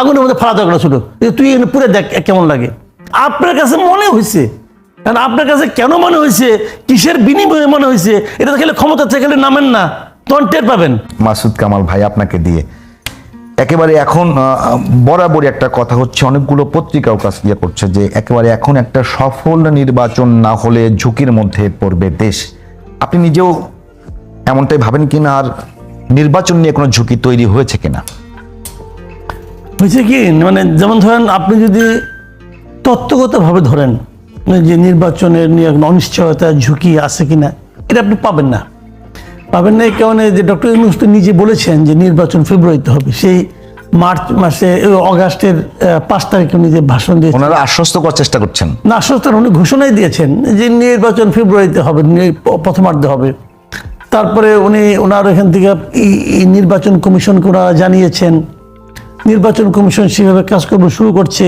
আগুনের মধ্যে ফালা দরকার ছিল। তুই এখানে পুরে দেখ কেমন লাগে। আপনার কাছে মনে হয়েছে। কারণ আপনার কাছে কেন মনে হয়েছে? কিসের বিনিময়ে মনে হয়েছে? এটা খেলে ক্ষমতা থেকে খেলে নামেন না। তখন টের পাবেন। মাসুদ কামাল ভাই আপনাকে দিয়ে। একেবারে এখন বরাবরই একটা কথা হচ্ছে, অনেকগুলো পত্রিকাও কাজ ইয়ে করছে যে একেবারে এখন একটা সফল নির্বাচন না হলে ঝুঁকির মধ্যে পড়বে দেশ। আপনি নিজেও এমনটাই ভাবেন কিনা? আর নির্বাচন নিয়ে কোনো ঝুঁকি তৈরি হয়েছে কিনা? হয়েছে কি? মানে যেমন ধরেন আপনি যদি তত্ত্বগতভাবে ধরেন যে নির্বাচনের নিয়ে অনিশ্চয়তা ঝুঁকি আছে কিনা এটা আপনি পাবেন না। পাবেন না এই কারণে যে ডক্টর ইউনুস তো নিজে বলেছেন যে নির্বাচন ফেব্রুয়ারিতে হবে। সেই মার্চ মাসে অগাস্টের পাঁচ তারিখে উনি যে ভাষণ দিয়েছেন। ওনারা আশ্বস্ত করার চেষ্টা করছেন। না আশ্বস্ত উনি ঘোষণাই দিয়েছেন যে নির্বাচন ফেব্রুয়ারিতে হবে প্রথমার্ধে হবে। তারপরে উনি ওনার এখান থেকে নির্বাচন কমিশন করা জানিয়েছেন। নির্বাচন কমিশন সেভাবে কাজকর্ম শুরু করছে।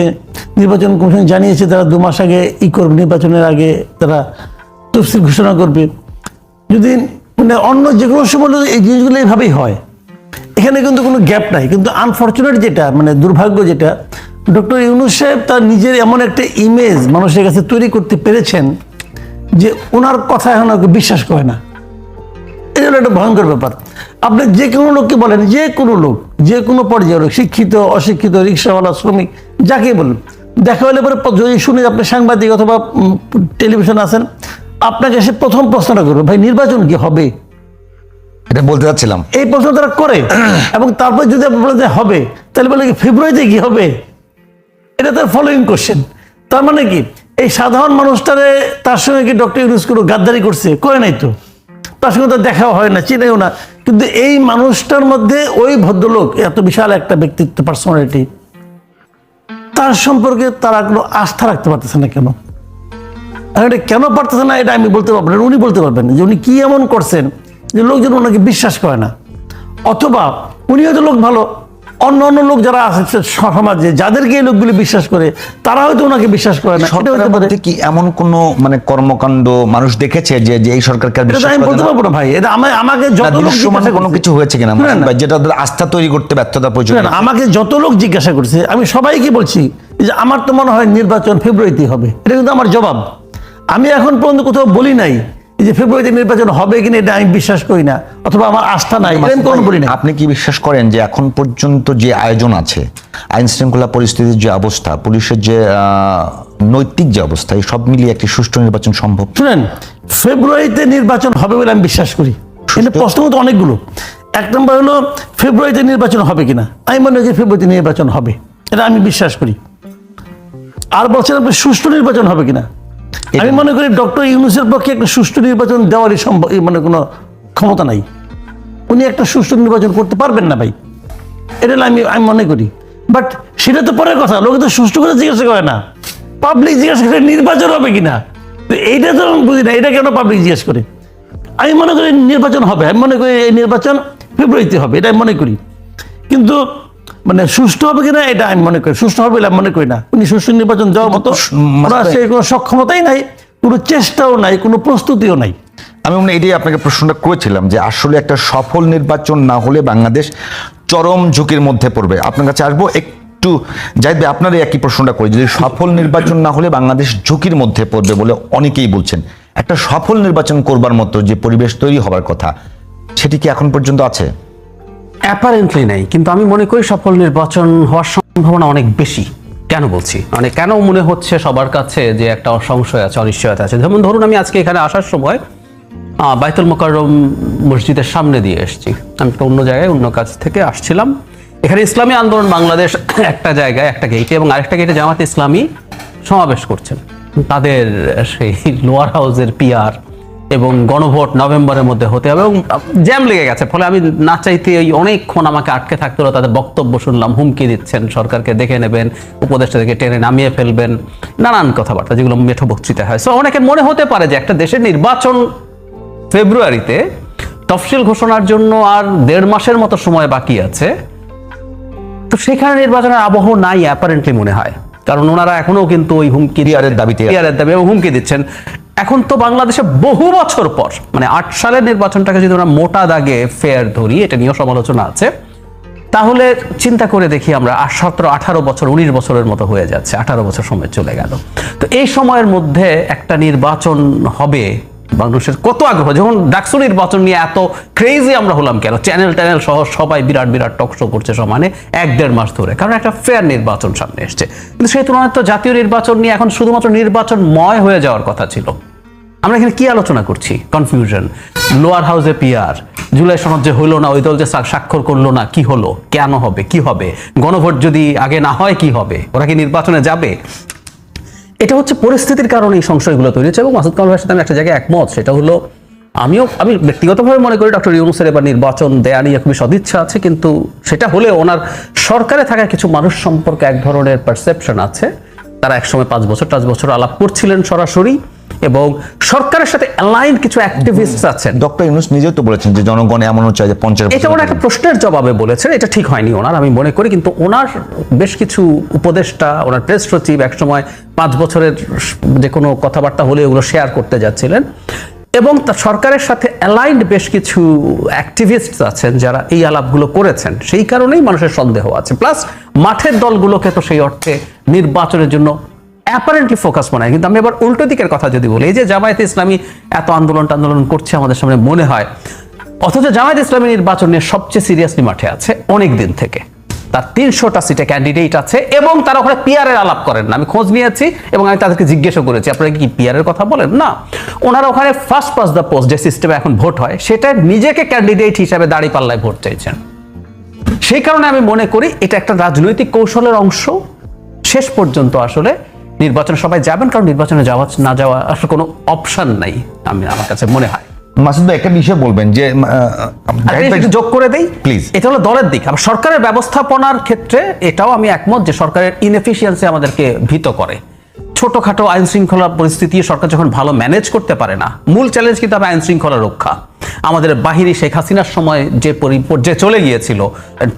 নির্বাচন কমিশন জানিয়েছে তারা দু মাস আগে ই করবে, নির্বাচনের আগে তারা তফসিল ঘোষণা করবে। যদি মানে অন্য যে কোনো সময় এই জিনিসগুলো এইভাবেই হয়, এখানে কিন্তু কোনো গ্যাপ নাই। কিন্তু আনফর্চুনেট যেটা মানে দুর্ভাগ্য যেটা, ডক্টর ইউনুস সাহেব তার নিজের এমন একটা ইমেজ মানুষের কাছে তৈরি করতে পেরেছেন যে ওনার কথা এখন বিশ্বাস করে না। হলো একটা ভয়ঙ্কর ব্যাপার। আপনি যে কোনো লোককে বলেন যে কোনো লোক যে কোনো পর্যায়ের লোক শিক্ষিত অশিক্ষিত রিক্সাওয়ালা শ্রমিক যাকে বলুন দেখা হলে পরে যদি শুনে আপনি সাংবাদিক অথবা টেলিভিশন আছেন আপনাকে সে প্রথম প্রশ্নটা করবে ভাই নির্বাচন কি হবে? এটা বলতে চাচ্ছিলাম এই প্রশ্ন তারা করে। এবং তারপর যদি আপনি বলেন যে হবে তাহলে বলে কি ফেব্রুয়ারিতে কি হবে? এটা তার ফলোয়িং কোশ্চেন তার মানে কি এই সাধারণ মানুষটারে তার সঙ্গে কি ডক্টর ইউনুস কোনো গাদ্দারি করছে? করে নাই তো? তার সঙ্গে তো দেখাও হয় না, চিনেও না। কিন্তু এই মানুষটার মধ্যে ওই ভদ্রলোক এত বিশাল একটা ব্যক্তিত্ব পার্সোনালিটি তার সম্পর্কে তারা কোনো আস্থা রাখতে পারতেছে না কেন? এটা কেন পারতেছে না, এটা আমি বলতে পারব না, উনি বলতে পারবেন যে উনি কি এমন করছেন যে লোকজন ওনাকে বিশ্বাস করে না। অথবা উনি হয়তো লোক ভালো অন্য অন্য লোক যারা আছে সমাজে যাদেরকে এই লোকগুলি বিশ্বাস করে তারা হয়তো ওনাকে বিশ্বাস করে না। এটা হতে পারে। কি এমন কোন মানে কর্মকাণ্ড মানুষ দেখেছে যে যে এই সরকারকে বিশ্বাস আমি বলতে পারব না ভাই। এটা আমায় আমাকে যত লোক জিজ্ঞাসা কোনো কিছু হয়েছে কিনা? না, না। যেটা আস্থা তৈরি করতে ব্যর্থতা প্রয়োজন আমাকে যত লোক জিজ্ঞাসা করছে আমি সবাইকে বলছি যে আমার তো মনে হয় নির্বাচন ফেব্রুয়ারিতে হবে। এটা কিন্তু আমার জবাব। আমি এখন পর্যন্ত কোথাও বলি নাই। যে ফেব্রুয়ারিতে নির্বাচন হবে কিনা এটা আমি বিশ্বাস করি না অথবা আমার আস্থা নাই কোনো বলি না আপনি কি বিশ্বাস করেন যে এখন পর্যন্ত যে আয়োজন আছে আইন শৃঙ্খলা পরিস্থিতির যে অবস্থা পুলিশের যে নৈতিক যে অবস্থা এই সব মিলিয়ে একটি সুষ্ঠু নির্বাচন সম্ভব? শুনেন ফেব্রুয়ারিতে নির্বাচন হবে বলে আমি বিশ্বাস করি। কিন্তু প্রশ্ন তো অনেকগুলো। এক নম্বর হলো ফেব্রুয়ারিতে নির্বাচন হবে কিনা? আমি মনে করি ফেব্রুয়ারিতে নির্বাচন হবে। এটা আমি বিশ্বাস করি। আর বলছেন সুষ্ঠু নির্বাচন হবে কিনা? আমি মনে করি ডক্টর ইউনুসের পক্ষে একটা সুষ্ঠু নির্বাচন দেওয়ারই সম্ভব মানে কোনো ক্ষমতা নাই। উনি একটা সুষ্ঠু নির্বাচন করতে পারবেন না ভাই। এটা আমি আমি মনে করি। বাট সেটা তো পরের কথা। লোকে তো সুষ্ঠু করে জিজ্ঞাসা করে না। পাবলিক জিজ্ঞাসা করে নির্বাচন হবে কিনা? তো এইটা তো আমি বুঝি না। এটা কেন পাবলিক জিজ্ঞেস করে? আমি মনে করি নির্বাচন হবে। আমি মনে করি এই নির্বাচন ফেব্রুয়ারিতে হবে। এটা আমি মনে করি। কিন্তু মানে সুষ্ঠু হবে কিনা এটা আমি মনে করি সুষ্ঠু হবে বলে আমি মনে করি না। উনি সুষ্ঠু নির্বাচন দেওয়ার মতো সেই কোনো সক্ষমতাই নাই কোনো চেষ্টাও নাই কোনো প্রস্তুতিও নাই। আমি মনে এটাই আপনাকে প্রশ্নটা করেছিলাম যে আসলে একটা সফল নির্বাচন না হলে বাংলাদেশ চরম ঝুঁকির মধ্যে পড়বে। আপনার কাছে আসব একটু যাইবে আপনার এই একই প্রশ্নটা করি। যদি সফল নির্বাচন না হলে বাংলাদেশ ঝুঁকির মধ্যে পড়বে বলে অনেকেই বলছেন একটা সফল নির্বাচন করবার মতো যে পরিবেশ তৈরি হবার কথা সেটি কি এখন পর্যন্ত আছে? অ্যাপারেন্টলি নেই, কিন্তু আমি মনে করি সফল নির্বাচন হওয়ার সম্ভাবনা অনেক বেশি। কেন বলছি? মানে কেন মনে হচ্ছে সবার কাছে যে একটা সংশয় আছে, অনিশ্চয়তা আছে? যেমন ধরুন, আমি আজকে এখানে আসার সময় বাইতুল মোকাররম মসজিদের সামনে দিয়ে এসেছি। আমি তো অন্য জায়গায়, অন্য কাজ থেকে আসছিলাম। এখানে ইসলামী আন্দোলন বাংলাদেশ একটা জায়গায়, একটা গেটে এবং আরেকটা গেটে জামাত ইসলামী সমাবেশ করছেন। তাদের সেই লোয়ার হাউসের পিয়ার এবং গণভোট নভেম্বরের মধ্যে হতে হবে এবং জ্যাম লেগে গেছে। ফলে আমি না চাইতে ওই অনেকক্ষণ আমাকে আটকে থাকতে হলো তাদের বক্তব্য শুনলাম হুমকি দিচ্ছেন সরকারকে দেখে নেবেন উপদেষ্টা থেকে টেনে নামিয়ে ফেলবেন নানান কথাবার্তা যেগুলো মেঠো বক্তৃতা হয়। সো অনেকের মনে হতে পারে যে একটা দেশের নির্বাচন ফেব্রুয়ারিতে তফসিল ঘোষণার জন্য আর দেড় মাসের মতো সময় বাকি আছে। তো সেখানে নির্বাচনের আবহ নাই অ্যাপারেন্টলি মনে হয়। কারণ ওনারা এখনও কিন্তু ওই হুমকি দাবিতে দাবি এবং হুমকি দিচ্ছেন। এখন তো বাংলাদেশে বহু বছর পর মানে আট সালের নির্বাচনটাকে যদি আমরা মোটা দাগে ফেয়ার ধরি, এটা নিয়েও সমালোচনা আছে। তাহলে চিন্তা করে দেখি আমরা সতেরো, আঠারো বছর, উনিশ বছরের মতো হয়ে যাচ্ছে, আঠারো বছর সময় চলে গেল। তো এই সময়ের মধ্যে একটা নির্বাচন হবে মানুষের কত আগ্রহ? যখন ডাকসু নির্বাচন নিয়ে এত ক্রেজি আমরা হলাম কেন? চ্যানেল ট্যানেল সহ সবাই বিরাট বিরাট টক শো করছে সমানে এক দেড় মাস ধরে। কারণ একটা ফেয়ার নির্বাচন সামনে এসছে। কিন্তু সেই তুলনায় তো জাতীয় নির্বাচন নিয়ে এখন শুধুমাত্র নির্বাচনময় হয়ে যাওয়ার কথা ছিল। আমরা এখানে কি আলোচনা করছি? কনফিউশন লোয়ার হাউসে পিয়ার জুলাই সনদ যে হলো না, ওই দল যে স্বা- স্বাক্ষর করল না, কি হলো? কেন হবে? কি হবে? গণভোট যদি আগে না হয়, কি হবে? ওরা কি নির্বাচনে যাবে? এটা হচ্ছে পরিস্থিতির কারণে এই সংশয়গুলো তৈরি হচ্ছে। এবং মাসুদ কামাল ভাইয়ের সাথে আমি একটা জায়গায় একমত, সেটা হলো আমিও, আমি ব্যক্তিগতভাবে মনে করি ডক্টর ইউনুসের এবার নির্বাচন দেয়া নিয়ে খুবই সদিচ্ছা আছে, কিন্তু সেটা হলে ওনার সরকারে থাকা কিছু মানুষ সম্পর্কে এক ধরনের পারসেপশন আছে। তারা একসময় পাঁচ বছর পাঁচ বছর আলাপ করছিলেন সরাসরি। এবং সরকারের সাথে অ্যালাইন কিছু অ্যাক্টিভিস্ট আছেন। ডক্টর ইউনুস নিজেও তো বলেছেন যে জনগণ এমন চায় যে পঞ্চাশ এটা ওনার একটা প্রশ্নের জবাবে বলেছেন এটা ঠিক হয়নি ওনার আমি মনে করি কিন্তু ওনার বেশ কিছু উপদেষ্টা ওনার প্রেস সচিব একসময় পাঁচ বছরের যে কোনো কথাবার্তা হলে ওগুলো শেয়ার করতে যাচ্ছিলেন। এবং তার সরকারের সাথে অ্যালাইন্ড বেশ কিছু অ্যাক্টিভিস্ট আছেন যারা এই আলাপগুলো করেছেন। সেই কারণেই মানুষের সন্দেহ আছে। প্লাস মাঠের দলগুলোকে তো সেই অর্থে নির্বাচনের জন্য অ্যাপারেন্টলি ফোকাস মনে হয়। কিন্তু আমি এবার উল্টো দিকের কথা যদি বলি, এই যে জামায়াতে ইসলামী এত আন্দোলন টান্দোলন করছে আমাদের সামনে মনে হয়, অথচ জামায়াত ইসলামী নির্বাচন নিয়ে সবচেয়ে সিরিয়াসলি মাঠে আছে অনেক দিন থেকে। তার তিনশোটা সিটে ক্যান্ডিডেট আছে এবং তারা ওখানে পিয়ারের আলাপ করেন না। আমি খোঁজ নিয়েছি এবং আমি তাদেরকে জিজ্ঞেসও করেছি, আপনারা কি পিয়ারের কথা বলেন? না। ওনারা ওখানে ফার্স্ট পাস দ্য পোস্ট যে সিস্টেমে এখন ভোট হয়, সেটা নিজেকে ক্যান্ডিডেট হিসাবে দাঁড়ি পাল্লায় ভোট চাইছেন। সেই কারণে আমি মনে করি এটা একটা রাজনৈতিক কৌশলের অংশ। শেষ পর্যন্ত আসলে নির্বাচনে সবাই যাবেন কারণ নির্বাচনে যাওয়া না যাওয়া আসলে কোনো অপশন নাই আমি আমার কাছে মনে হয়। মাসুদ ভাই একটা বিষয় বলবেন যে যোগ করে দেই প্লিজ এটা হলো দলের দিক। সরকারের ব্যবস্থাপনার ক্ষেত্রে এটাও আমি একমত যে সরকারের ইনএফিসিয়েন্সি আমাদেরকে ভীত করে। ছোটখাটো আইন শৃঙ্খলা পরিস্থিতি সরকার যখন ভালো ম্যানেজ করতে পারে না, মূল চ্যালেঞ্জ কিন্তু আইন শৃঙ্খলা রক্ষা। আমাদের বাহিনী শেখ হাসিনার সময় যে পরি- পর্যায়ে চলে গিয়েছিল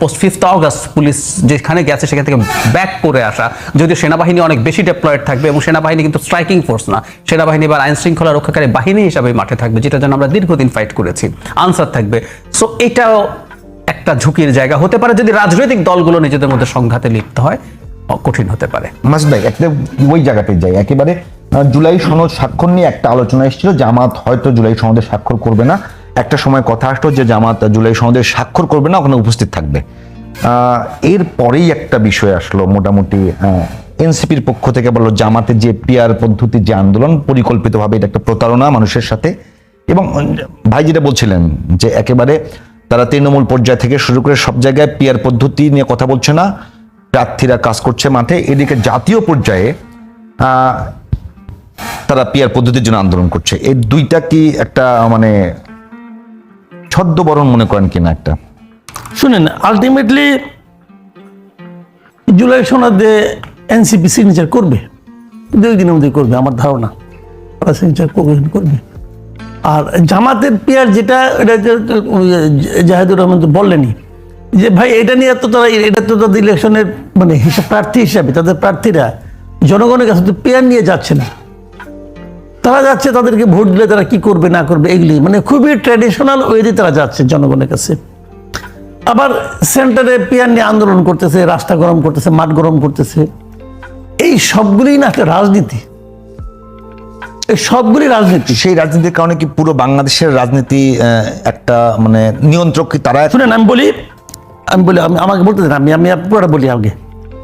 পোস্ট ফিফথ অগস্ট পুলিশ যেখানে গেছে সেখান থেকে ব্যাক করে আসা, যদিও সেনাবাহিনী অনেক বেশি ডেপ্লয়েড থাকবে এবং সেনাবাহিনী কিন্তু স্ট্রাইকিং ফোর্স না। সেনাবাহিনী বা আইন শৃঙ্খলা রক্ষাকারী বাহিনী হিসাবে মাঠে থাকবে, যেটা যেন আমরা দীর্ঘদিন ফাইট করেছি। আনসার থাকবে। সো এটাও একটা ঝুঁকির জায়গা হতে পারে যদি রাজনৈতিক দলগুলো নিজেদের মধ্যে সংঘাতে লিপ্ত হয়। কঠিন হতে পারে। মাসুদ ভাই একটা ওই জায়গাতে যাই। একেবারে জুলাই সনদ স্বাক্ষর নিয়ে একটা আলোচনা এসেছিল। জামাত হয়তো জুলাই সনদে স্বাক্ষর করবে না। একটা সময় কথা আসলো যে জামাত জুলাই সনদে স্বাক্ষর করবে না, ওখানে উপস্থিত থাকবে। এর পরেই একটা বিষয় আসলো মোটামুটি এনসিপির পক্ষ থেকে বলল জামাতের যে পিয়ার পদ্ধতির যে আন্দোলন, পরিকল্পিতভাবে এটা একটা প্রতারণা মানুষের সাথে। এবং ভাই যেটা বলছিলেন, যে একেবারে তারা তৃণমূল পর্যায় থেকে শুরু করে সব জায়গায় পিয়ার পদ্ধতি নিয়ে কথা বলছে না। প্রার্থীরা কাজ করছে মাঠে এদিকে জাতীয় পর্যায়ে তারা পিয়ার পদ্ধতির জন্য আন্দোলন করছে এই দুইটা কি একটা মানে ছদ্মবরণ মনে করেন কিনা একটা শুনেন আলটিমেটলি জুলাই সনদে এনসিপি সিগনেচার করবে দুই দিনের মধ্যে করবে আমার ধারণা ওরা সিগনেচার করবে আর জামাতের পিয়ার যেটা এটা জাহেদুর রহমান তো বললেনই যে ভাই এটা নিয়ে তো তারা এটা তো তাদের ইলেকশনের মানে হিসাব প্রার্থী হিসাবে তাদের প্রার্থীরা জনগণের কাছে তো পেয়ার নিয়ে যাচ্ছে না। তারা যাচ্ছে তাদেরকে ভোট দিলে তারা কি করবে না করবে এগুলি মানে খুবই ট্র্যাডিশনাল ওয়েতে তারা যাচ্ছে জনগণের কাছে। আবার সেন্টারে পেয়ার নিয়ে আন্দোলন করতেছে রাস্তা গরম করতেছে মাঠ গরম করতেছে। এই সবগুলি না একটা রাজনীতি। এই সবগুলি রাজনীতি। সেই রাজনীতির কারণে কি পুরো বাংলাদেশের রাজনীতি আহ, একটা মানে নিয়ন্ত্রক কি তারা? শুনেন আমি বলি আমি বলি আমি আমাকে বলতে দেন আমি আমি পুরোটা বলি আগে।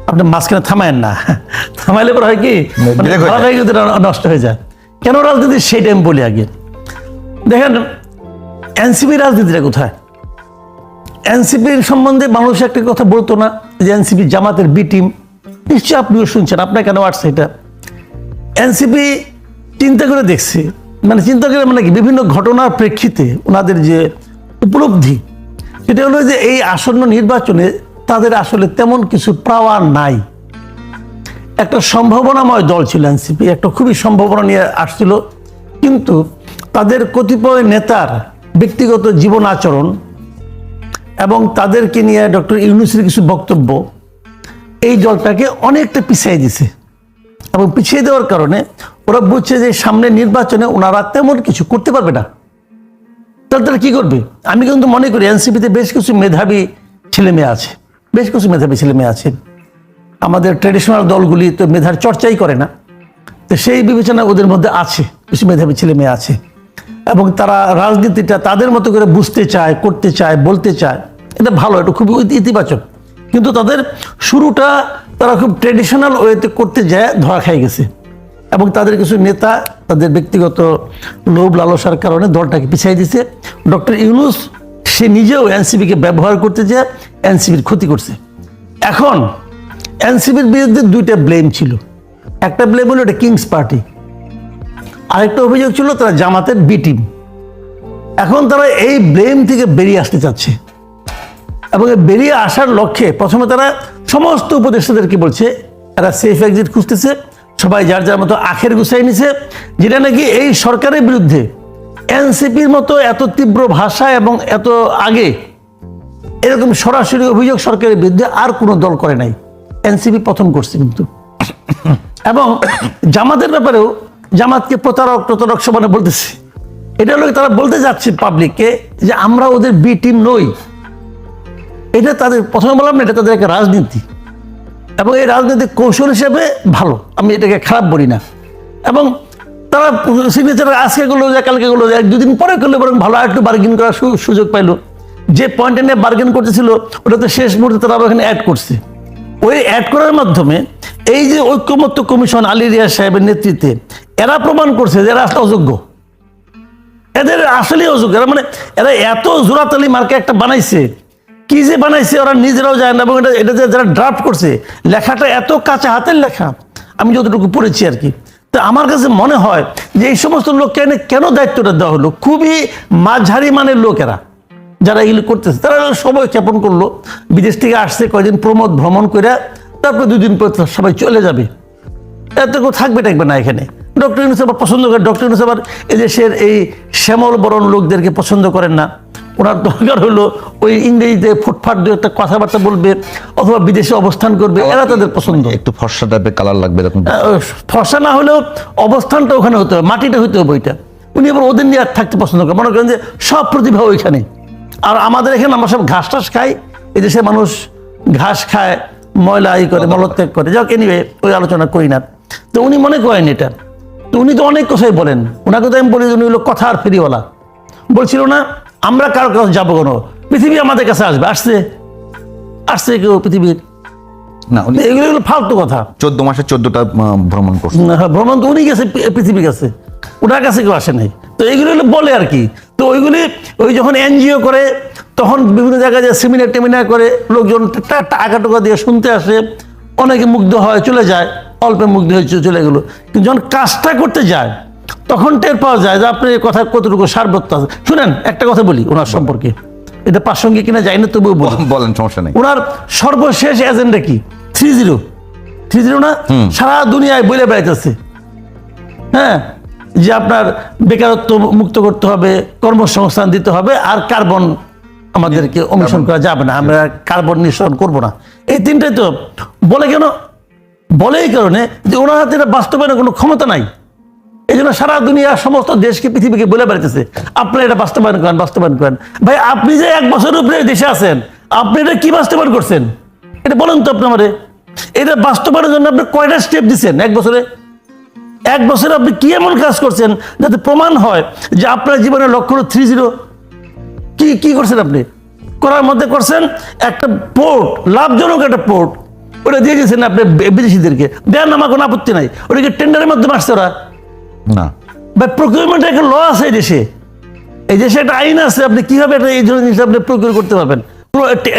আপনি মাঝখানে থামায়েন না। থামাইলে পরে হয় কি? মানে নষ্ট হয়ে যায়। কেন রাজনীতি? সেইটা আমি বলি আগে। দেখেন এনসিপি রাজনীতিটা কোথায়? এনসিপির সম্বন্ধে মানুষ একটা কথা বলতো না যে এনসিপি জামাতের বি টিম নিশ্চয়ই আপনিও শুনছেন আপনার কেন আসছে এটা? এনসিপি চিন্তা করে দেখছে। মানে চিন্তা করে মানে কি? বিভিন্ন ঘটনার প্রেক্ষিতে ওনাদের যে উপলব্ধি সেটা হলো যে এই আসন্ন নির্বাচনে তাদের আসলে তেমন কিছু পাওয়ার নাই। একটা সম্ভাবনাময় দল ছিল এনসিপি, একটা খুবই সম্ভাবনা নিয়ে আসছিল। কিন্তু তাদের কতিপয় নেতার ব্যক্তিগত জীবন আচরণ এবং তাদেরকে নিয়ে ডক্টর ইউনুসের কিছু বক্তব্য, এই দলটাকে অনেকটা পিছিয়ে দিছে। এবং পিছিয়ে দেওয়ার কারণে ওরা বুঝছে যে সামনে নির্বাচনে ওনারা তেমন কিছু করতে পারবে না। তাহলে তারা কি করবে? আমি কিন্তু মনে করি এনসিপিতে বেশ কিছু মেধাবী ছেলে মেয়ে আছে। বেশ কিছু মেধাবী ছেলে মেয়ে আছেন আমাদের ট্রেডিশনাল দলগুলি তো মেধার চর্চাই করে না। তো সেই বিবেচনা ওদের মধ্যে আছে, কিছু মেধাবী ছেলে মেয়ে আছে। এবং তারা রাজনীতিটা তাদের মতো করে বুঝতে চায়, করতে চায়, বলতে চায়। এটা ভালো, এটা খুবই ইতিবাচক। কিন্তু তাদের শুরুটা তারা খুব ট্রেডিশনাল ওয়েতে করতে যায়, ধরা খাই গেছে। এবং তাদের কিছু নেতা তাদের ব্যক্তিগত লোভ লালসার কারণে দলটাকে পিছিয়ে দিছে। ডক্টর ইউনুস, সে নিজেও এনসিবিকে ব্যবহার করতে যায় এনসিপির ক্ষতি করছে। এখন এনসিবির বিরুদ্ধে দুইটা ব্লেম ছিল। একটা ব্লেম হলো এটা কিংস পার্টি। আরেকটা অভিযোগ ছিল তারা জামাতের বি টিম। এখন তারা এই ব্লেম থেকে বেরিয়ে আসতে চাচ্ছে। এবং বেরিয়ে আসার লক্ষ্যে প্রথমে তারা সমস্ত উপদেষ্টাদেরকে বলছে, এরা সেফ এক্সিট খুঁজতেছে। সবাই যার যার মতো আখের গুছাই নিছে, যেটা নাকি এই সরকারের বিরুদ্ধে এনসিপির মতো এত তীব্র ভাষা এবং এত আগে এরকম সরাসরি অভিযোগ সরকারের বিরুদ্ধে আর কোনো দল করে নাই। এনসিপি প্রথম করছে কিন্তু। এবং জামাতের ব্যাপারেও জামাতকে প্রতারক প্রতারক সমানে বলতেছে। এটা হলো তারা বলতে যাচ্ছে পাবলিককে যে আমরা ওদের বি টিম নই। এটা তাদের, প্রথমে বললাম না, এটা তাদের একটা রাজনীতি। এবং এই রাজনৈতিক কৌশল হিসেবে ভালো। আমি এটাকে খারাপ বলি না। এবং তারা সিগনেচার আজকে করল, যে কালকে করল, যে এক দুদিন পরে করলে, বরং ভালো একটু বার্গেন করার সুযোগ পাইলো। যে পয়েন্টে নিয়ে বার্গেন করতেছিল ওটা তো শেষ মুহূর্তে তারা এখানে অ্যাড করছে। ওই অ্যাড করার মাধ্যমে এই যে ঐক্যমত্য কমিশন আলী রিয়া সাহেবের নেতৃত্বে, এরা প্রমাণ করছে যে এরা অযোগ্য। এদের আসলে অযোগ্য। এরা মানে এরা এত জোরাতালি মার্কে একটা বানাইছে কি যে বানাইছে ওরা নিজেরাও যায় না এবং এটা এটা যারা ড্রাফট করছে, লেখাটা এত কাঁচা হাতের লেখা, আমি যতটুকু পড়েছি আর কি। তো আমার কাছে মনে হয় যে এই সমস্ত লোককে এনে কেন দায়িত্বটা দেওয়া হলো? খুবই মাঝারি মানের লোকেরা যারা এগুলো করতেছে, তারা সময় ক্ষেপণ করল। বিদেশ থেকে আসছে কয়েকদিন প্রমোদ ভ্রমণ করে তারপরে দুদিন পর সবাই চলে যাবে। এত কেউ থাকবে টাকবে না এখানে। ডক্টর ইউনুস আবার পছন্দ করে ডক্টর ইউনুস আবার এদেশের এই শ্যামল বরণ লোকদেরকে পছন্দ করেন না। ওনার দরকার হলো ওই ইংরেজিতে ফুটফাট দু একটা কথাবার্তা বলবে অথবা বিদেশে অবস্থান করবে এরা তাদের পছন্দ। একটু ফর্সা টাইপের কালার লাগবে এরকম। ফর্সা না হলেও অবস্থানটা ওখানে হতে হবে মাটিটা হতে হবে ওইটা। উনি আবার ওদের নিয়ে আর থাকতে পছন্দ করেন মনে করেন যে সব প্রতিভা ওইখানে। আর আমাদের এখানে আমরা সব ঘাস টাস খাই এই দেশের মানুষ ঘাস খায় ময়লা ই করে মলত্যাগ করে। যাক এনিওয়ে ওই আলোচনা করি না। তো উনি মনে করেন এটা। তো উনি তো অনেক কথাই বলেন। ওনাকে তো আমি বলি যে উনি হলো কথা আর ফেরিওয়ালা। বলছিল না আমরা কারও কাছে যাব কোনো? পৃথিবী আমাদের কাছে আসবে। আসছে। আসছে কেউ পৃথিবীর। না উনি এগুলো হলো ফালতু কথা। চোদ্দ মাসে চোদ্দটা ভ্রমণ করছে। না, হ্যাঁ, ভ্রমণ তো উনি গেছে পৃথিবীর কাছে। ওনার কাছে কেউ আসে নাই। তো এইগুলো হলো বলে আর কি। তো ওইগুলি ওই যখন এনজিও করে তখন বিভিন্ন জায়গায় যে সেমিনার টেমিনার করে লোকজন টাকা টাকা দিয়ে শুনতে আসে। অনেকে মুগ্ধ হয় চলে যায়। অল্পে মুগ্ধ হয়ে চলে গেলো। কিন্তু যখন কাজটা করতে যায় তখন টের পাওয়া যায় যে আপনার এই কথা কতটুকু সারবত্য আছে। শুনেন একটা কথা বলি ওনার সম্পর্কে। এটা প্রাসঙ্গিক কিনা যাই না তবুও বলেন সমস্যা নেই। ওনার সর্বশেষ এজেন্ডা কি? Three zero. থ্রি জিরো না? সারা দুনিয়ায় বলে বেড়াইতেছে। হ্যাঁ? যে আপনার বেকারত্ব মুক্ত করতে হবে কর্মসংস্থান দিতে হবে আর কার্বন আমাদেরকে অনুসরণ করা যাবে না। আমরা কার্বন নিঃসরণ করব না। এই তিনটাই তো বলে কেন? বলে এই কারণে যে ওনার হাতে বাস্তবায়নের কোনো ক্ষমতা নাই। এই জন্য সারা দুনিয়া সমস্ত দেশকে, পৃথিবীকে বলে বেড়াইতেছে। আপনারা এটা বাস্তবায়ন করেন বাস্তবায়ন করেন। ভাই, আপনি যে এক বছরের উপরে দেশে আছেন, আপনি এটা কি বাস্তবায়ন করছেন? এটা বলেন তো আপনি আমারে। এটা বাস্তবায়নের জন্য আপনি কয়টা স্টেপ দিচ্ছেন এক বছরে? এক বছরে আপনি কি এমন কাজ করছেন যাতে প্রমাণ হয় যে আপনার জীবনের লক্ষ্য থ্রি জিরো কি কি করছেন আপনি? করার মধ্যে করছেন একটা পোর্ট লাভজনক একটা পোর্ট ওটা দিয়ে দিয়েছেন আপনি বিদেশিদেরকে। দেন আমার কোনো আপত্তি নাই। ওটাকে টেন্ডারের মাধ্যমে আসছে ওরা। না। বা প্রকিউরমেন্টের একটা ল আছে এই দেশে। এই দেশে একটা আইন আছে আপনি কীভাবে একটা এই ধরনের জিনিস আপনি প্রকিউর করতে পারবেন?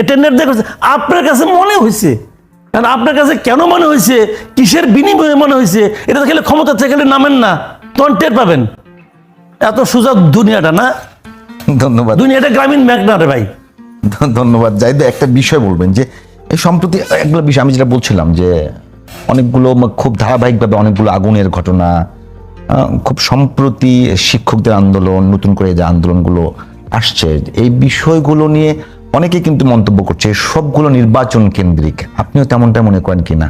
টেন্ডার দিয়ে আপনার কাছে মনে হয়েছে? কারণ আপনার কাছে কেন মনে হয়েছে? কিসের বিনিময়ে মনে হয়েছে? এটা তো খেলে ক্ষমতা থেকে নামেন না তখন টের পাবেন। এত সোজা দুনিয়াটা না? ধন্যবাদ। দুনিয়াটা গ্রামীণ ম্যাক না রে ভাই। ধন্যবাদ। জাহিদ একটা বিষয় বলবেন যে এই সম্প্রতি একগুলো বিষয় আমি যেটা বলছিলাম যে অনেকগুলো খুব ধারাবাহিকভাবে অনেকগুলো আগুনের ঘটনা খুব সম্প্রতি শিক্ষকদের আন্দোলন, নতুন করে যে আন্দোলনগুলো আসছে, এই বিষয়গুলো নিয়ে অনেকে কিন্তু মন্তব্য করছে, সবগুলো নির্বাচন কেন্দ্রিক। আপনিও তেমনটা মনে করেন কিনা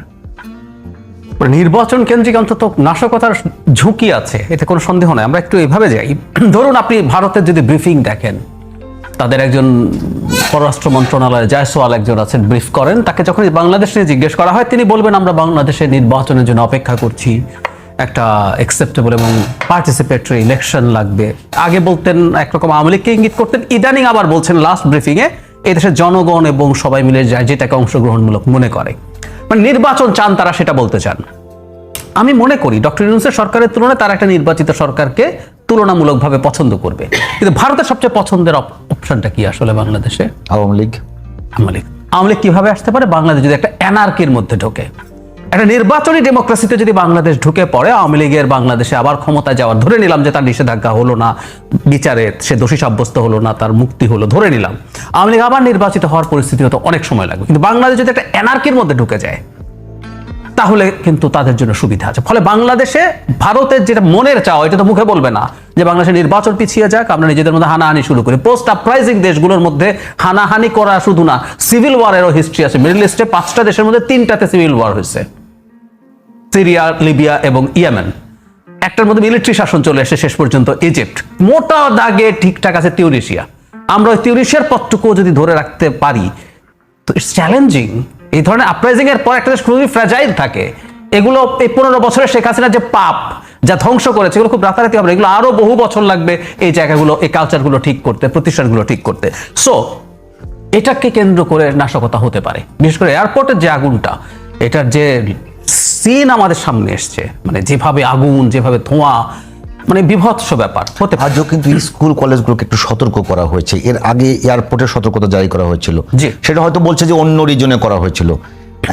নির্বাচন কেন্দ্রিক অন্তত নাশকতার ঝুঁকি আছে, এতে কোনো সন্দেহ নাই। আমরা একটু এভাবে যাই। ধরুন আপনি ভারতের যদি ব্রিফিং দেখেন, তাদের একজন পররাষ্ট্র মন্ত্রণালয়ে জয়সওয়াল একজন আছেন, ব্রিফ করেন, তাকে যখন বাংলাদেশ নিয়ে জিজ্ঞেস করা হয়, তিনি বলবেন, আমরা বাংলাদেশে নির্বাচনের জন্য অপেক্ষা করছি। একটা অ্যাকসেপ্টেবল এবং পার্টিসিপেটরি ইলেকশন লাগবে। আগে বলতেন একরকম আওয়ামী লীগকে ইঙ্গিত করতেন ইদানিং আবার বলছেন লাস্ট ব্রিফিংয়ে এই দেশের জনগণ এবং সবাই মিলে যায় যেটাকে অংশগ্রহণমূলক মনে করে। মানে নির্বাচন চান তারা সেটা বলতে চান। আমি মনে করি ডক্টর ইউনুসের সরকারের তুলনায় তারা একটা নির্বাচিত সরকারকে তুলনামূলকভাবে পছন্দ করবে। কিন্তু ভারতের সবচেয়ে পছন্দের অপশনটা কি আসলে বাংলাদেশে? আওয়ামী লীগ। আওয়ামী লীগ। আওয়ামী লীগ কীভাবে আসতে পারে? বাংলাদেশ যদি একটা অ্যানার্কির মধ্যে ঢোকে। একটা নির্বাচনী ডেমোক্রেসিতে যদি বাংলাদেশ ঢুকে পড়ে, আওয়ামী লীগের বাংলাদেশে আবার ক্ষমতায় যাওয়ার, ধরে নিলাম যে তার নিষেধাজ্ঞা হলো না বিচারে সে দোষী সাব্যস্ত হলো না, তার মুক্তি হলো, ধরে নিলাম। আওয়ামী লীগ আবার নির্বাচিত হওয়ার পরিস্থিতি হতো অনেক সময় লাগবে। কিন্তু বাংলাদেশ যদি একটা এনার্কির মধ্যে ঢুকে যায় তাহলে কিন্তু তাদের জন্য সুবিধা আছে। ফলে বাংলাদেশে ভারতের যেটা মনের চাওয়া, এটা তো মুখে বলবে না, যে বাংলাদেশে নির্বাচন পিছিয়ে যাক, আমরা নিজেদের মধ্যে হানাহানি শুরু করি। পোস্ট আপরাইজিং দেশগুলোর মধ্যে হানাহানি করা শুধু না সিভিল ওয়ারেরও হিস্ট্রি আছে। মিডল ইস্টে পাঁচটা দেশের মধ্যে তিনটাতে সিভিল ওয়ার হয়েছে। সিরিয়া, লিবিয়া এবং ইয়েমেন। একটার মধ্যে মিলিটারি শাসন চলে এসে শেষ পর্যন্ত ইজিপ্ট মোটা দাগে ঠিকঠাক আছে তিউরিশিয়া আমরা ওই তিউরিশিয়ার পথটুকু যদি ধরে রাখতে পারি, তো ইটস চ্যালেঞ্জিং এই ধরনের আপরাইজিং এর পর একটা খুবই ফ্র্যাজাইল থাকে। এগুলো এই পনেরো বছরে শেখ হাসিনার যে পাপ, যা ধ্বংস করেছে, এগুলো খুব রাতারাতি হবে। এগুলো আরও বহু বছর লাগবে এই জায়গাগুলো, এই কালচারগুলো ঠিক করতে, প্রতিষ্ঠানগুলো ঠিক করতে। সো এটাকে কেন্দ্র করে নাশকতা হতে পারে। বিশেষ করে এয়ারপোর্টের যে আগুনটা, এটার যে সিন আমাদের সামনে এসছে মানে যেভাবে আগুন, যেভাবে ধোঁয়া মানে বিভৎস ব্যাপার হতে আজও কিন্তু স্কুল কলেজগুলোকে একটু সতর্ক করা হয়েছে। এর আগে এয়ারপোর্টের সতর্কতা জারি করা হয়েছিল। জি। সেটা হয়তো বলছে যে অন্য রিজনে করা হয়েছিল।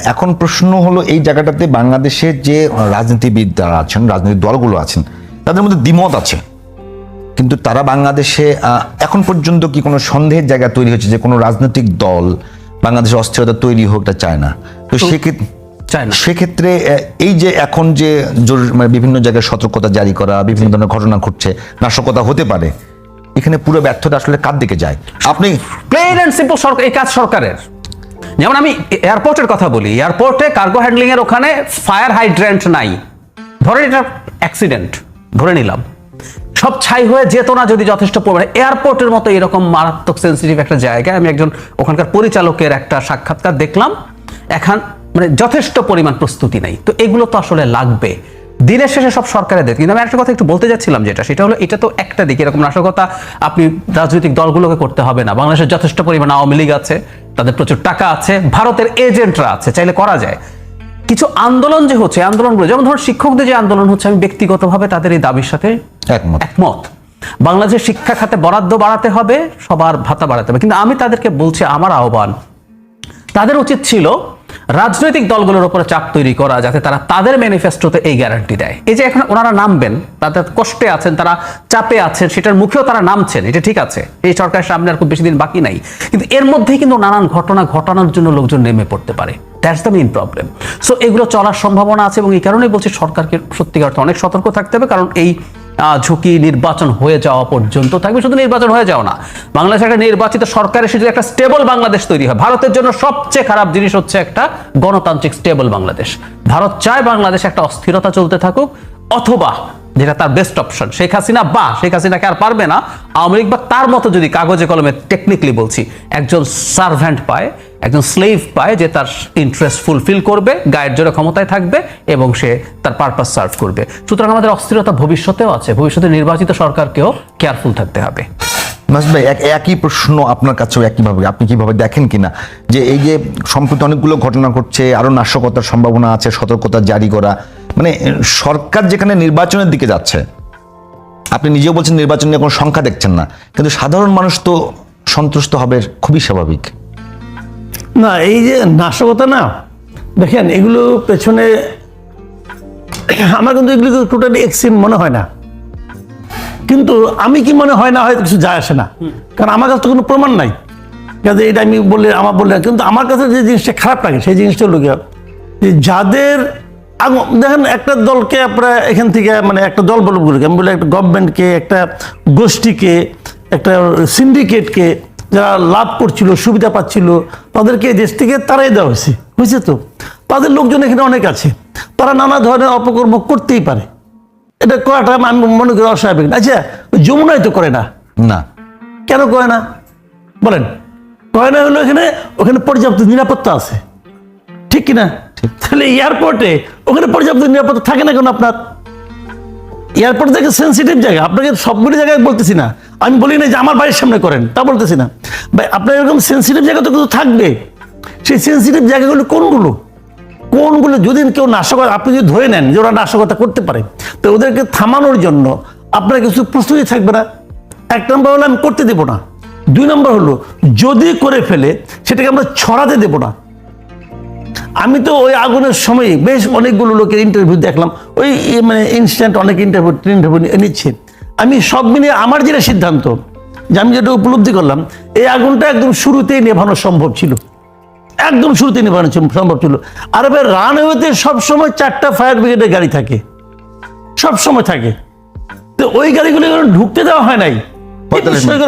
এখন প্রশ্ন হলো এই জায়গাটাতে বাংলাদেশের যে রাজনীতিবিদ যারা আছেন রাজনৈতিক দলগুলো আছেন তাদের মধ্যে দ্বিমত আছে। কিন্তু তারা বাংলাদেশে এখন পর্যন্ত কি কোনো সন্দেহের জায়গা তৈরি হয়েছে যে কোনো রাজনৈতিক দল বাংলাদেশে অস্থিরতা তৈরি হোক এটা চায় না? তো সেক্ষেত্রে চায় না। সেক্ষেত্রে এই যে এখন যে মানে বিভিন্ন জায়গায় সতর্কতা জারি করা বিভিন্ন ধরনের ঘটনা ঘটছে নাশকতা হতে পারে এখানে পুরো ব্যর্থতা আসলে কার দিকে যায়? আপনি প্লেন অ্যান্ড সিম্পল সরকার এই কাজ সরকারের। যেমন আমি এয়ারপোর্টের কথা বলি এয়ারপোর্টে কার্গো হ্যান্ডলিং এর ওখানে ফায়ার হাইড্রেন্ট নাই। ধরে এটা অ্যাক্সিডেন্ট ধরে নিলাম। সব ছাই হয়ে যেত না যদি যথেষ্ট পরিমাণে। এয়ারপোর্টের মতো এরকম মারাত্মক সেন্সিটিভ একটা জায়গায় আমি একজন ওখানকার পরিচালকের একটা সাক্ষাৎকার দেখলাম। এখন মানে যথেষ্ট পরিমাণ প্রস্তুতি নাই। তো এগুলো তো আসলে লাগবে। দিনের শেষে সব সরকারের দেয় কিন্তু আমি একটা কথা একটু বলতে যাচ্ছিলাম যেটা সেটা হলো এটা তো একটা দিক। এরকম নাশকতা আপনি রাজনৈতিক দলগুলোকে করতে হবে না। বাংলাদেশের যথেষ্ট পরিমাণ আওয়ামী লীগ আছে তাদের প্রচুর টাকা আছে ভারতের এজেন্টরা আছে চাইলে করা যায়। কিছু আন্দোলন যে হচ্ছে আন্দোলনগুলো যেমন ধরুন শিক্ষকদের যে আন্দোলন হচ্ছে আমি ব্যক্তিগতভাবে তাদের এই দাবির সাথে একমত। একমত। বাংলাদেশের শিক্ষা খাতে বরাদ্দ বাড়াতে হবে সবার ভাতা বাড়াতে হবে। কিন্তু আমি তাদেরকে বলছি আমার আহ্বান তাদের উচিত ছিল রাজনৈতিক দলগুলোর উপরে চাপ তৈরি করা যাতে তারা তাদের ম্যানিফেস্টোতে এই গ্যারান্টি দেয়। এই যে এখন ওনারা নামবেন তাদের কষ্টে আছেন, তারা চাপে আছেন, সেটার মুখেও তারা নামছেন, এটা ঠিক আছে। এই সরকারের সামনে আর খুব বেশি দিন বাকি নাই। কিন্তু এর মধ্যেই কিন্তু নানান ঘটনা ঘটানোর জন্য লোকজন নেমে পড়তে পারে। That's the main problem so এগুলো চলার সম্ভাবনা আছে এবং এই কারণেই বলছি সরকারকে সত্যিকার অর্থে অনেক সতর্ক থাকতে হবে, কারণ এই ঝুঁকি নির্বাচন হয়ে যাওয়া পর্যন্ত থাকবে, শুধু নির্বাচন হয়ে যাও না। বাংলাদেশে একটা নির্বাচিত সরকার এসে যদি একটা স্টেবল বাংলাদেশ তৈরি হয়। ভারতের জন্য সবচেয়ে খারাপ জিনিস হচ্ছে একটা গণতান্ত্রিক স্টেবল বাংলাদেশ। ভারত চায় বাংলাদেশে একটা অস্থিরতা চলতে থাকুক, অথবা যেটা তার বেস্ট অপশন শেখ হাসিনা বা শেখ হাসিনাকে আর পারবে না। আওয়ামী লীগ বা তার মতো যদি কাগজে কলমে টেকনিক্যালি বলছি, একজন সার্ভেন্ট পায় একজন স্লেভ পায় যে তার ইন্টারেস্ট ফুলফিল করবে, গায়ের জোরে ক্ষমতায় থাকবে এবং সে তার পারপাস সার্ভ করবে। সুতরাং আমাদের অস্থিরতা ভবিষ্যতেও আছে। ভবিষ্যতে নির্বাচিত সরকারকেও কেয়ারফুল থাকতে হবে। ভাই, এক- একই প্রশ্ন আপনার কাছেও একইভাবে। আপনি কীভাবে দেখেন কিনা? যে এই যে সম্প্রতি অনেকগুলো ঘটনা ঘটছে আরও নাশকতার সম্ভাবনা আছে, সতর্কতা জারি করা। মানে সরকার যেখানে নির্বাচনের দিকে যাচ্ছে, আপনি নিজেও বলছেন নির্বাচন কোনো সংখ্যা দেখছেন না। কিন্তু সাধারণ মানুষ তো সন্তুষ্ট হবে, খুবই স্বাভাবিক। না এই যে নাশকতা না দেখেন এগুলো পেছনে আমার কিন্তু এগুলো টোটালি এক্সিম মনে হয় না। কিন্তু আমি কি মনে হয় না হয়তো কিছু যায় আসে না। কারণ আমার কাছে তো কোনো প্রমাণ নাই। যাতে এটা আমি বললে আমার বললে কিন্তু আমার কাছে যে জিনিসটা খারাপ লাগে সেই জিনিসটা হলো যে যাদের দেখেন একটা দলকে আপনারা এখান থেকে মানে একটা দল বলব আমি বলি একটা গভর্নমেন্টকে একটা গোষ্ঠীকে একটা সিন্ডিকেটকে যারা লাভ করছিল সুবিধা পাচ্ছিল তাদেরকে দেশ থেকে তারাই দেওয়া হয়েছে। বুঝছে তো? তাদের লোকজন এখানে অনেক আছে। তারা নানা ধরনের অপকর্ম করতেই পারে। এটা করাটা আমি মনে করি অস্বাভাবিক না। আচ্ছা ওই যমুনায় তো করে না? না। কেন করে না? বলেন। কয় না হলো এখানে ওখানে পর্যাপ্ত নিরাপত্তা আছে। ঠিক কিনা? তাহলে এয়ারপোর্টে ওখানে পর্যাপ্ত নিরাপত্তা থাকে না কেন আপনার? এয়ারপোর্ট থেকে সেন্সিটিভ জায়গা। আপনাকে সবগুলি জায়গায় বলতেছি না। আমি বলি না যে আমার বাড়ির সামনে করেন, তা বলতেছি না। ভাই, আপনার এরকম সেন্সিটিভ জায়গা তো কিছু থাকবে। সেই সেন্সিটিভ জায়গাগুলো কোনগুলো? কোনগুলো যদি কেউ নাশকতা, আপনি যদি ধরে নেন যে ওরা নাশকতা করতে পারে, তো ওদেরকে থামানোর জন্য আপনার কিছু প্রস্তুতি থাকবে না। এক নম্বর হলো, আমি করতে দেবো না। দুই নম্বর হলো, যদি করে ফেলে, সেটাকে আমরা ছড়াতে দেবো না। আমি তো ওই আগুনের সময় বেশ অনেকগুলো লোকের ইন্টারভিউ দেখলাম। ওই মানে ইনস্ট্যান্ট অনেক ইন্টারভিউ ইন্টারভিউ নিচ্ছে আমি সব মিলিয়ে আমার যেটা সিদ্ধান্ত যে আমি যেটা উপলব্ধি করলাম এই আগুনটা একদম শুরুতেই নেভানো সম্ভব ছিল। একদম শুরুতে নেভানো সম্ভব ছিল। আর এবার রানওয়েতে সবসময় চারটা ফায়ার ব্রিগেডের গাড়ি থাকে। সব সময় থাকে। তো ওই গাড়িগুলো ঢুকতে দেওয়া হয় নাই।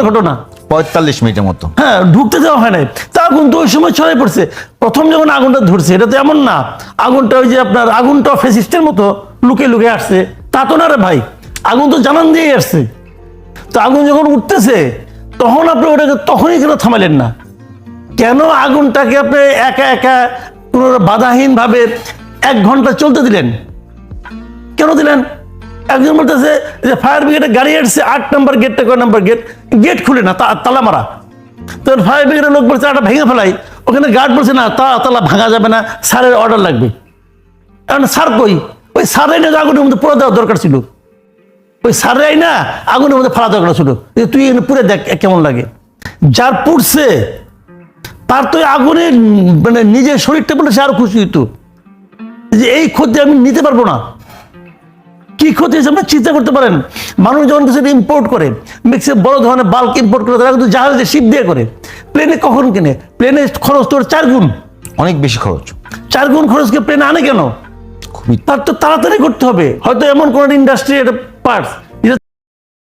ঘটনা। পঁয়তাল্লিশ মিনিটের মতো। হ্যাঁ ঢুকতে দেওয়া হয় নাই। তা আগুন তো ওই সময় ছড়াই পড়ছে। প্রথম যখন আগুনটা ধরছে, এটা তো এমন না। আগুনটা ওই যে আপনার আগুনটা ফেসিস্টের মতো লুকে লুকে আসছে। তা তো না রে ভাই। আগুন তো জানান দিয়েই আসছে। তো আগুন যখন উঠতেছে, তখন আপনি ওটাকে তখনই কেন থামালেন না? কেন আগুনটাকে আপনি একা একা কোনো বাধাহীনভাবে এক ঘণ্টা চলতে দিলেন? কেন দিলেন? একজন বলতেছে যে ফায়ার ব্রিগেডের গাড়ি আসছে আট নম্বর গেটটা কয় নম্বর গেট গেট খুলে না তালা মারা। তো ফায়ার ব্রিগেডের লোক বলছে একটা ভেঙে ফেলাই। ওখানে গার্ড বলছে, না, তা তালা ভাঙা যাবে না, স্যারের অর্ডার লাগবে। কারণ স্যার কই? ওই স্যারের না, আগুনের মধ্যে পুরো দেওয়া দরকার ছিল। ওই স্যারেরাই না, আগুনের মধ্যে ফালা দরকার ছিল। যে তুই এখানে পুরে দেখ কেমন লাগে। যার পুড়ছে, তার তো আগুনে মানে নিজের শরীরটা বলে সে আরও খুশি হইতো। যে এই ক্ষতি আমি নিতে পারব না। কি ক্ষতি হয়েছে আপনি চিন্তা করতে পারেন। মানুষ যখন কিছু ইম্পোর্ট করে মিক্সে বড় ধরনের বাল্ক ইম্পোর্ট করে তারা কিন্তু জাহাজে শিপ দিয়ে করে। প্লেনে কখন কিনে? প্লেনে খরচ তোর চার গুণ। অনেক বেশি খরচ। চার গুণ খরচকে প্লেনে আনে কেন? খুবই তার তো তাড়াতাড়ি করতে হবে। হয়তো এমন কোন ইন্ডাস্ট্রি একটা পার্টস